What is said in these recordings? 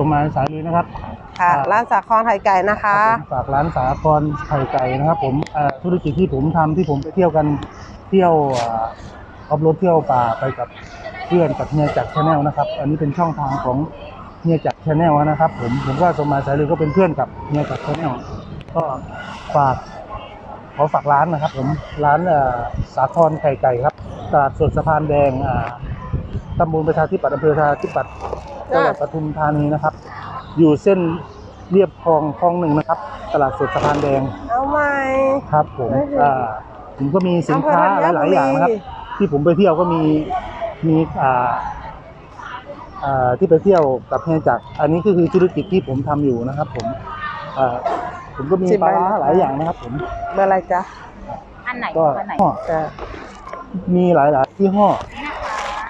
สมหมายสายลุยนะครับค่ะอ่าร้านสาครไข่ไก่นะคะครับผมฝากร้านสาครไข่ไก่นะครับ ผมเอ่อธุรกิจที่ผมทำที่ผมไปเที่ยวกันเที่ยวอ่าออฟโรดเที่ยวป่าไปกับเพื่อนกับเฮียจักรชาแนลนะครับ อันนี้เป็นช่องทางของเฮียจักรชาแนลนะครับ ผมผมก็สมหมายสายลุยก็เป็นเพื่อนกับเฮียจักรชาแนลก็ฝากขอฝากร้านนะครับ ผมร้านเอ่อสาครไข่ไก่ครับตลาดสดสะพานแดงอ่าตำบลประชาธิปัตย์อำเภอประชาธิปัตย์ จังหวัดปทุมธานีนะครับ อยู่เส้นเรียบคลองคลองหนึ่งนะครับ ตลาดสดสะพานแดงเอาใหม่ครับผมไม่เห็นอ่าผมก็มีสินค้าอำเภอธัญบุรีหลายๆอย่างนะครับ ที่ผมไปเที่ยวก็มีมีอ่าอ่าที่ไปเที่ยวกับเฮียจักรอันนี้ก็คือธุรกิจที่ผมทำอยู่นะครับ ผมอ่าผมก็มีสิบปใบลาร้านะคะหลายอย่างนะครับ ผมเบอร์อะไรจ๊ะอันไหนก็อันไหนห่อจ้ะมีหลายๆที่ห้อ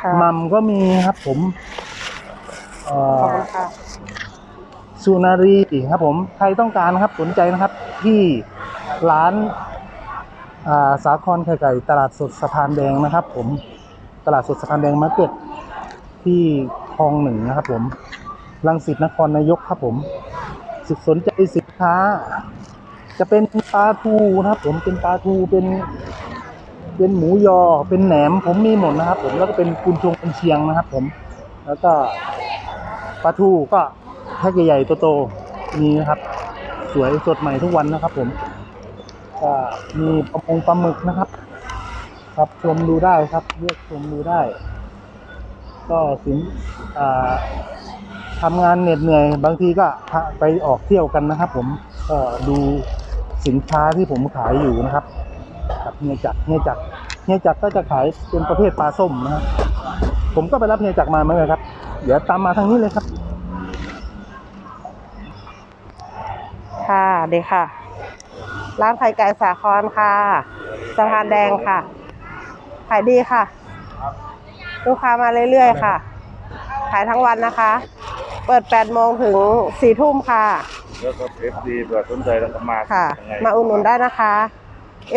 ค่ะมัมก็มีครับผมเอ่ ขอบอคุณค่ะสุนารีครับผมใครต้องการนะครับสนใจนะครับ ที่ร้านอ่าสาครไข่ไก่ตลาดสดสะพานแดงนะครับ ผมตลาดสดสะพานแดงมาร์เก็ตที่คลองหนึ่งนะครับ ผมรังสิตนครนายกครับผมสิสนใจสินค้า จะเป็นปลาทูนะครับ ผมเป็นปลาทูเป็น เป็นหมูยอเป็นแหนม ผมมีหมดนะครับ ผมแล้วก็เป็นกุนชงกุนเชียงนะครับ ผม แล้วก็ ปลาทูก็แพ็คใหญ่ๆโตๆมีนะครับ สวยสดใหม่ทุกวันนะครับ ผมก็มีปลาพงปลาหมึกนะครับ ครับชมดูได้ครับเลือกชมดูได้ ก็สินอ่าทำงานเหน็ดเหนื่อย บางทีก็ไปออกเที่ยวกันนะครับ ผมก็ดูสินค้าที่ผมขายอยู่นะครับกับเฮียจักเฮียจักเฮียจักก็จะขายเป็นประเภทปลาส้มนะครับผมก็ไปรับเฮียจักมาเหมือนกันครับ เดี๋ยวตามมาทางนี้เลยครับ ค่ะเด็กค่ะ ร้านไข่ไก่สาครค่ะสะพานแดงค่ะ ขายดีค่ะ ลูกค้ามาเรื่อยๆค่ะ ขายทั้งวันนะคะ เปิด 8 โมงถึง 4 ทุ่มค่ะ แล้วก็เอฟดีเผื่อสนใจแล้วก็มาค่ะ ยังไงมาอุดหนุนได้นะคะ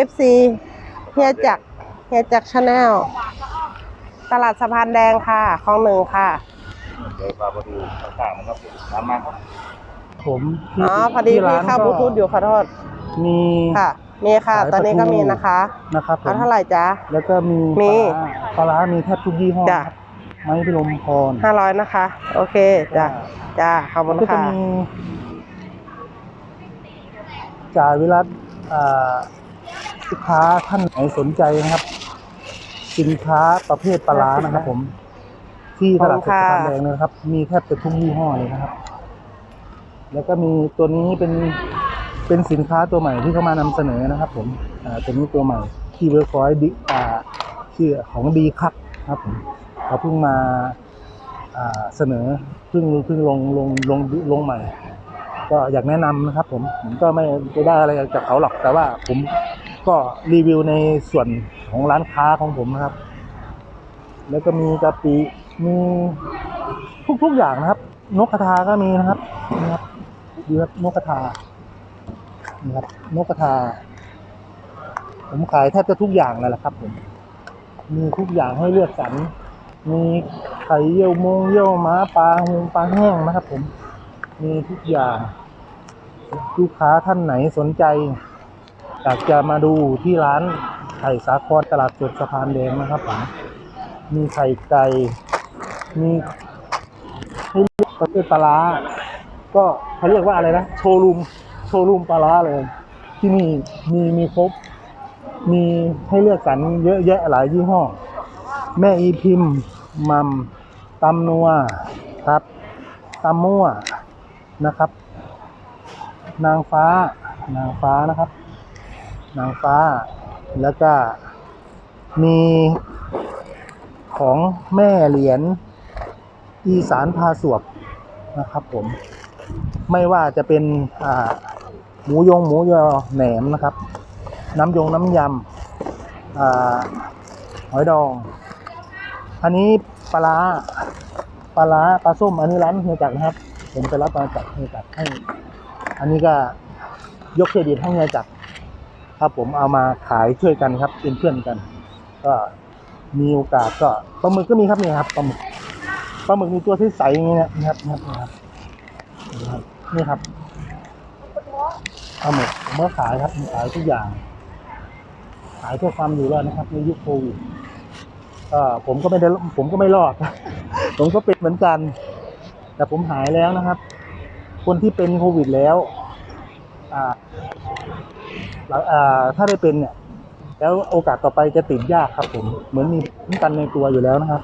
FC เฮียจักรเฮียจักรชาแนล ตลาดสะพานแดงค่ะคลองหนึ่งค่ะ เดี๋ยวพาไปดูข้างๆนะครับตามมาครับ ผมที่อ๋อพอดีที่มีร้านเข้าบลูทูธอยู่ขอโทษมีค่ะมีค่ะขายตอนนี้ปลาทูก็มีนะคะนะครับผเอามเท่าไหร่จ๊ะแล้วก็มีมีปลาร้าปลาร้ามีแทบทุกยี่ห้อจ้ะครับไม้พิรมพรห้าร้อยนะคะ โอเคจ้ะจ้าขอบคุณก็จะค่ะมีจ่ายเวลาอ่าลูกค้าท่านไหนสนใจนะครับ สินค้าประเภทปลาร้านะครับผม ที่ตลาดสดสะพานแดงนะครับ มีแทบจะทุกยี่ห้อเลยนะครับ แล้วก็มีตัวนี้เป็นเป็นสินค้าตัวใหม่ที่เขามานำเสนอนะครับ ผมอ่าตัวนี้ตัวใหม่ที่เวิร์คอยดิอาชื่อของดีคักครับผมเขาเพิ่งมาอ่าเสนอเพิ่งเพิ่งลงลงลงลงใหม่ ก็อยากแนะนำนะครับ ผมผมก็ไม่ไปได้อะไรจากเขาหรอกแต่ว่าผมก็รีวิวในส่วนของร้านค้าของผมนะครับ แล้วก็มีกะปิ มีทุกๆอย่างนะครับ นกกระทาก็มีนะครับนะครับดูครับนกกระทานี่ครับนกกระทา ผมขายแทบจะทุกอย่างเลยแหละครับผมมีทุกอย่างให้เลือกสรรมีไข่เยี่ยวมงเยี่ยวม้าปลาหงปลาแห้งนะครับ ผมมีทุกอย่างลูกค้าท่านไหนสนใจอยากจะมาดูที่ร้านไข่สาครตลาดสดสะพานแดงนะครับผมมีไข่ไก่ มีให้เลือกประเภทปลาร้าก็เขาเรียกว่าอะไรนะ โชว์รูม โชว์รูมปลาร้าเลย ที่นี่มีมีครบ มีให้เลือกสรรเยอะแยะหลายยี่ห้อ แม่อีพิมพ์มัมตำนัวครับตำมั่วนะครับ นางฟ้า นางฟ้านะครับ นางฟ้า แล้วก็มีของแม่เหรียญ อีสานพาสวบนะครับผม ไม่ว่าจะเป็นหมูยงหมูยอแหนมนะครับ น้ำยงน้ำยำอหอยดอง อันนี้ปลาปลาปลาส้มอันนี้ร้านเฮียจักนะครับ ผมไปรับมาจากเฮียจักให้ อันนี้ก็ยกเครดิตให้เฮียจักครับผมเอามาขายช่วยกันครับเป็นเพื่อนกัน ก็มีโอกาสก็ปลาหมึกก็มีครับนี่ครับปลาหมึก ปลาหมึกมีตัวที่ใสอย่างเงี้นะครับนะครับนี่ครับปลาหมึกผมก็ขายครับขายทุกอย่าง ขายเพื่อความอยู่รอดนะครับ ในยุคโควิดผมก็ไม่ได้ผมก็ไม่รอด ผมก็เป็นเหมือนกัน แต่ผมหายแล้วนะครับ คนที่เป็นโควิดแล้วถ้าได้เป็นเนี่ย แล้วโอกาสต่อไปจะติดยากครับผม เหมือนมีภูมิคุ้มกันในตัวอยู่แล้วนะครับ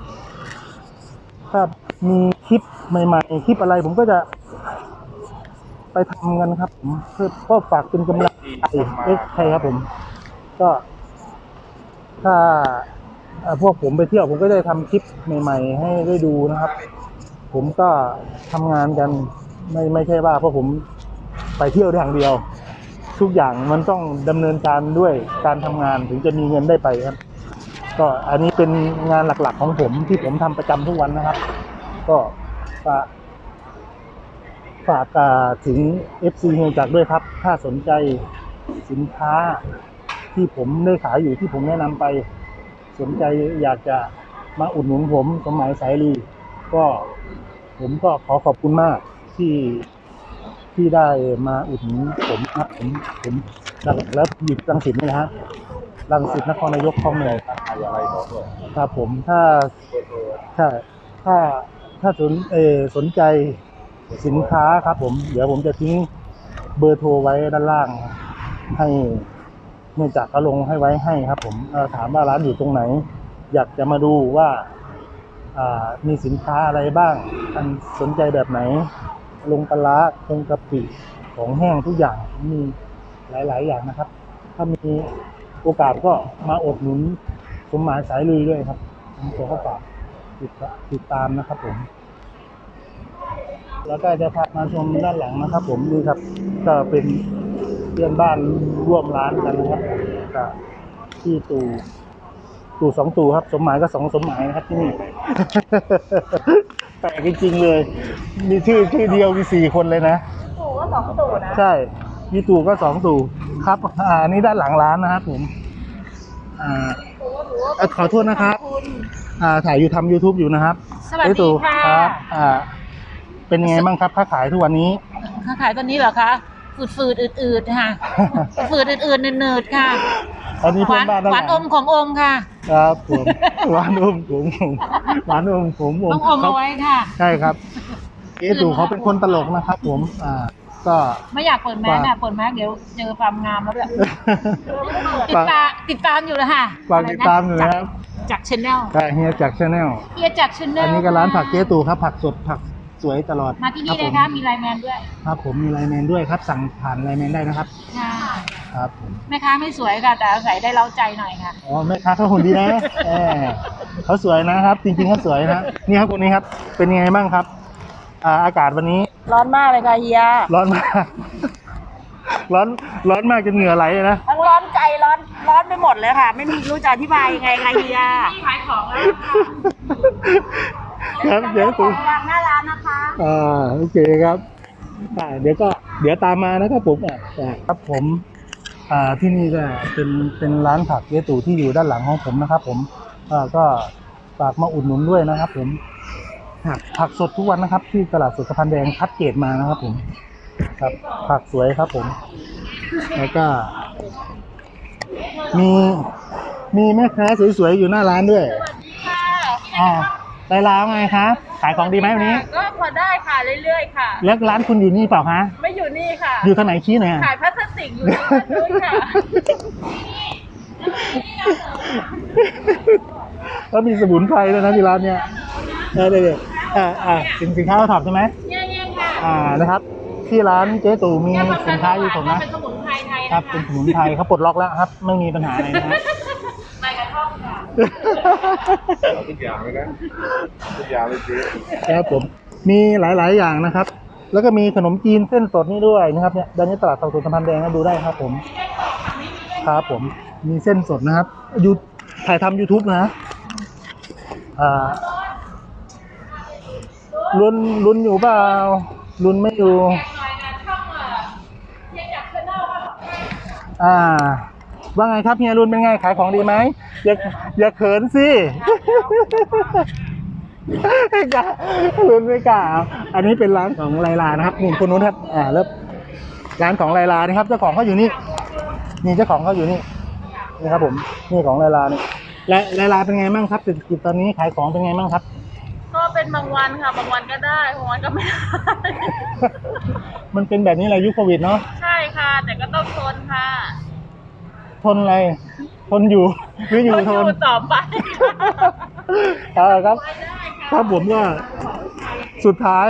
ถ้ามีคลิปใหม่ๆ คลิปอะไรผมก็จะไปทำกันครับผมเพื่อก็ฝากเป็นกำลังใจเอ็กใครครับผม ก็ ถ้าพวกผมไปเที่ยวผมก็ได้ทำคลิปใหม่ ๆ ให้ได้ดูนะครับ ผมก็ทำงานกัน ไม่ไม่ใช่ว่าเพราะผมไปเที่ยวอย่างเดียว ทุกอย่างมันต้องดำเนินการด้วยการทำงานถึงจะมีเงินได้ไปครับ ก็อันนี้เป็นงานหลักๆของผมที่ผมทำประจำทุกวันนะครับ ก็ฝากฝากถึง FC เฮียจักด้วยครับ ถ้าสนใจสินค้าที่ผมได้ขายอยู่ที่ผมแนะนำไป สนใจอยากจะมาอุดหนุนผมสมหมายสายรีก็ผมก็ขอขอบคุณมากที่ที่ได้มาอุดหนุนผมครับผมผมแล้วอยู่รังสิตนี่นะฮะ รังสิตนครนายกคลองหนึ่งอะไรบอกด้วยครับผมถ้าถ้าถ้าถ้าสนเอสนใจสินค้าครับ ผม เดี๋ยวผมจะทิ้งเบอร์โทรไว้ด้านล่าง ให้เนื่องจากเขาลงให้ไว้ให้ครับ ผมถามว่าร้านอยู่ตรงไหน อยากจะมาดูว่ามีสินค้าอะไรบ้างอันสนใจแบบไหน ลงปลาลงกะปิของแห้งทุกอย่างมีหลาย ๆ อย่างนะครับ ถ้ามี โอกาสก็มาอดหนุนสมหมายสายลุยด้วยครับผมขอเข้าฝากติดติดตามนะครับผม แล้วก็จะพามาชมด้านหลังนะครับ ผมนี่ครับ ก็เป็นเพื่อนบ้านร่วมร้านกันนะครับกับที่ตู่ตู่สองตู่ครับ สมหมายก็สองสมหมายนะครับที่นี่แปลกจริงๆเลย มีชื่อชื่อเดียวมีสี่คนเลยนะตู่ก็สองตู่นะใช่ มีตู่ก็สองตู่ครับ อ่านี่ด้านหลังร้านนะครับผม อ่าเอ่อขอโทษนะครับอ่าถ่ายอยู่ทำ YouTube อยู่นะครับสวัสดีเอ้ยตู่ค่ะครับ อ่า เป็นยังไงบ้างครับค้าขายทุกวันนี้ ค้าขายตอนนี้เหรอคะฝืดฝืดๆอืดๆค่ะ ฝืดๆอืดๆเนืดๆค่ะตอนนี้หเพื่อวานนบ้านด้านหหวาลันงอมของอมค่ะครับผมหวานอมผมผมหวานอมผมผมต้องอมเอาไว้ค่ะ ใช่ครับ เอ๊ะตู่เขาเป็นคนตลกนะครับผม อ่า ก็ ไม่อยากเปิดแมสอะเปิดแมสเดี๋ยวเจอความงามแล้วด้วยติดฝากตามติดตามอยู่นะค่ะฝากติดตามอยู่นะครับ จากชแนลแต่เฮียจากชาแนลเฮียจากชแนลอันนี้ก็ร้านผักเจ๊ตู่ครับ ผักสดผักสวยตลอด มาที่นี่รับเลยผมค่ะมีไลน์แมนด้วย ครับผมมีไลน์แมนด้วยครับ สั่งผ่านไลน์แมนได้นะครับค่ะครับผมแม่ค้าไม่สวยค่ะ แต่อาศัยได้เล้าใจหน่อยค่ะอ๋อแม่ค้าเขาหุ่นดีนะเออเขาสวยนะครับ จริงๆเขาสวยนะนี่ครับคนนี้ครับ เป็นยังไงบ้างครับ อ่าอากาศวันนี้ร้อนมากเลยค่ะเฮีย ร้อนมาก ร้อนร้อนมากจนเหงื่อไหลเลยนะ ทั้งร้อนใจร้อนร้อนไปหมดเลยค่ะ ไม่มีรู้จะอธิบายยังไงค่ะเฮียที่ขายของแล้วค่ะครับเดี๋ยวขตูองวางหน้าร้านนะคะอ่าโอเคครับอ่าเดี๋ยวก็เดี๋ยวตามมานะครับผมอะอ่าครับผม อ่าที่นี่ก็เป็นเป็นร้านผักเยตู่ที่อยู่ด้านหลังของผมนะครับ ผมอ่าก็ฝากมาอุดหนุนด้วยนะครับ ผม ผักผักสดทุกวันนะครับ ที่ตลาดสดสะพานแดงคัดเกรดมานะครับผมครับผักสวยครับผม แล้วก็ มีมีแม่ค้าสวยๆอยู่หน้าร้านด้วยอ่าได้ร้านไงคะขายของดีไหมวันนี้ ก็พอได้ค่ะเรื่อยๆค่ะแล้วร้านคุณอยู่นี่เปล่าคะไม่อยู่นี่ค่ะ อยู่ทางไหนชี้หน่อยอะขายพลาสติกอยู่ที่บ้านด้วยค่ะแล้วมีสมุนไพรด้วยนะที่ร้านเนี้ยเออเดี๋ยวๆ อ่าอ่าสินสินค้าเราถอดใช่ไหมเนี่ยเนี่ยค่ะอ่านะครับ ที่ร้านเจ๊ตู่มีสินค้าอยู่ผมนะเป็นสมุนไพรไทยครันะบคะเป็นสมุนไพรเขาปลดล็อกแล้วครับ ไม่มีปัญหาอะไรนะฮะใบกระท่อมค่ะเอาทุกอย่างเลยนะทุกอย่างเลยสิครับผมมีหลาย ๆ อย่างนะครับ แล้วก็มีขนมจีนเส้นสดนี่ด้วยนะครับเนี่ยด้านนี้ตลาดสดสะพานแดงนะดูได้ครับผมครับผมมีเส้นสดนะครับยูถ่ายทำ YouTube นะอ่า ลุนลุนอยู่เปล่าลุนไม่อยู่ อ่า ว่าไงครับเฮียรุนเป็นไงขายของดีไหมอย่าอย่าเขินสิไม่กล้าลุ้นไม่กล้าเอาอันนี้เป็นร้านของไลลานะครับนี่คนนู้นครับ อ่าแล้วร้านของไลลานะครับ เจ้าของเขาอยู่นี่นี่เจ้าของเขาอยู่นี่นี่ครับผมนี่ของไลลานี่ไลไลลาเป็นไงบ้างครับเศรษฐกิจตอนนี้ขายของเป็นไงบ้างครับ บางวันค่ะ บางวันก็ได้บางวันก็ไม่ได้ มันเป็นแบบนี้แหละยุคโควิดเนาะใช่ค่ะ แต่ก็ต้องทนค่ะทนอะไร ทนอยู่ หรืออยู่ทน ต่อไปเอาละครับ ครับผมก็สุดท้าย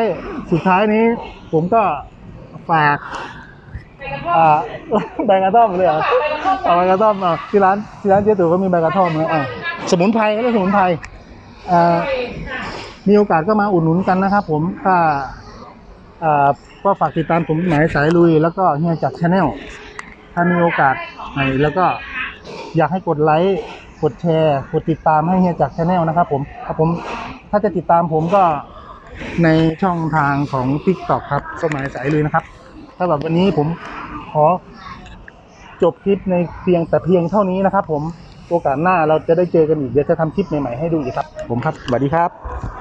สุดท้ายนี้ ผมก็ฝากอ่าใบกระท่อมเลยเหรอเอาใบกระท่อมอะที่ร้านที่ร้านเจ๊ตู่ก็มีใบกระท่อมนะอะสมุนไพรก็เรียกสมุนไพรอ่า มีโอกาสก็มาอุดหนุนกันนะครับ ผมถ้าอ่าก็ฝากติดตามผมหมายสายลุย แล้วก็เฮียจากชาแนลถ้ามีโอกาสไหนแล้วก็อยากให้กดไลค์กดแชร์กดติดตามให้เฮียจากชาแนลนะครับ ผมครับผมถ้าจะติดตามผมก็ในช่องทางของ t ิ k t o k ครับสมัยสายลุยนะครับถ้าแบบวันนี้ผมขอจบคลิปในเพียงแต่เพียงเท่านี้นะครับ ผมโอกาสหน้าเราจะได้เจอกันอีกเดี๋ยวจะทำคลิปใหม่ๆให้ดูอีกครับ ผมครับสวัสดีครับ